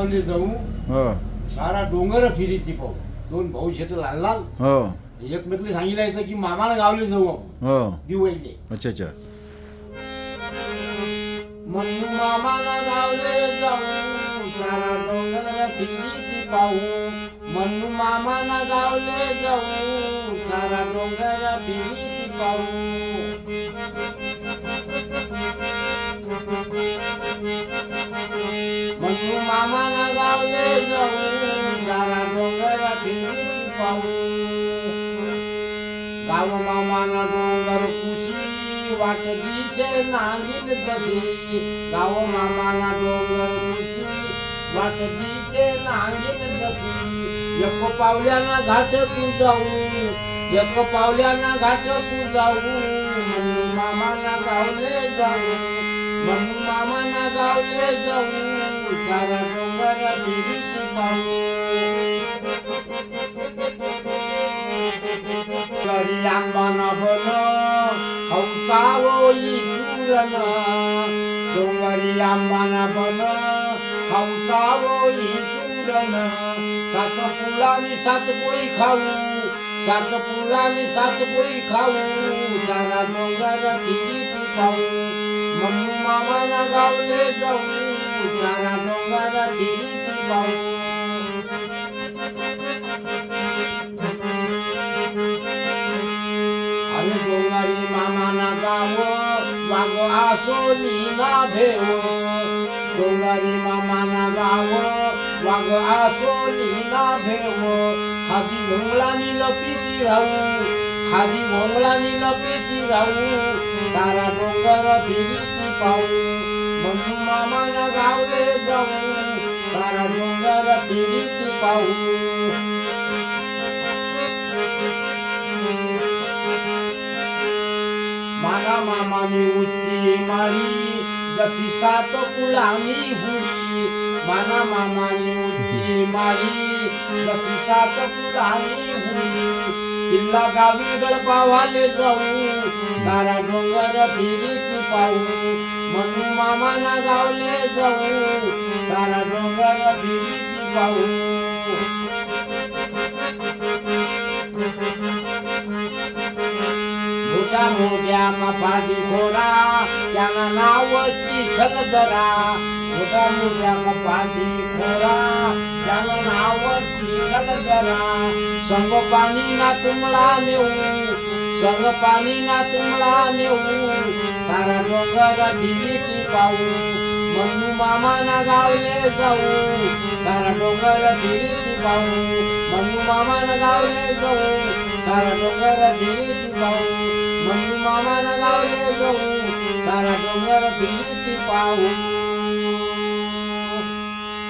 जाऊ हो. सारा डोंगर फिरी ती पाहू. दोन भाऊ शेत लहान लहान हो. एकमेकले सांगितलं येतं की मामाला गावले जाऊ हो. दिवाळीले. अच्छा अच्छा. मन्नू मामाला गावले जाऊ. सारा डोंगर फिरी ती पाहू. मन्नू मामाला गावले जाऊ. सारा डोंगर फिरी ती पाहू. फिरी मामाना डोंगर कुशी वाट दिसे नांगीन तशी गाव मामाना डोंगर कुशी वाट तशी एक पावल्याना घाट तू जाऊ एक पावल्याना घाट तू जाऊ मम्मी मामाना गावले जाऊ मम्मी मामाना गावले जाऊ सारा डोंगर फिरीत पाहू गरी आंबाना बन खाऊचावोई चूरन डोंगरी आंबाना बन खाऊचावोई चूरन सात पुलानी सात पोळी खाऊ सात पुलानी सात पोळी खाऊ सारा डोंगर फिरी पाहू मम्मी मामाना गावले जाऊ सारा डोंगर फिरी पाहू अरे डोंगरी मामाना गाव वाग आसो नीला भेव. डोंगरी मामाना गाव वाग आसो नीला भेव. खादी घोंगलानी लपीती राहू खादी घोंगलानी लपीती राहू. तारा डोंगर फिरती पाहू मन्नू मामाना गावले जाऊ. तारा डोंगर फिरती पाहू. माना मामाने उच्ची माळी जशी सात कुलामी हुडी. माना मामाने उच्ची माळी जशी सात कुलामी हुडी. किल्ला गावी गडपावाले जाऊ सारा डोंगर फिरीत पाहू. मनु मामाना गावले जाऊ सारा डोंगर फिरीत पाहू. मोठ्या मोठ्या कपाटी घोडा त्यांना नाव चिखल जरा मोठ्या मोठ्या कपाटी घोडा त्याला नाव चिखल जरा संग पाणी ना तुमला नेऊ. संग पाणी ना तुमला नेऊ. सारा डोंगर दिली फिरीती पाऊ मन्नू मामाना गावले जाऊ. सारा डोंगर फिरीती पाहू मन्नू मामाना गावले जाऊ. सारा डोंगर फिरीती पाहू मन्नू मामाना गावले जाऊ. सारा डोंगर फिरीती पाहू.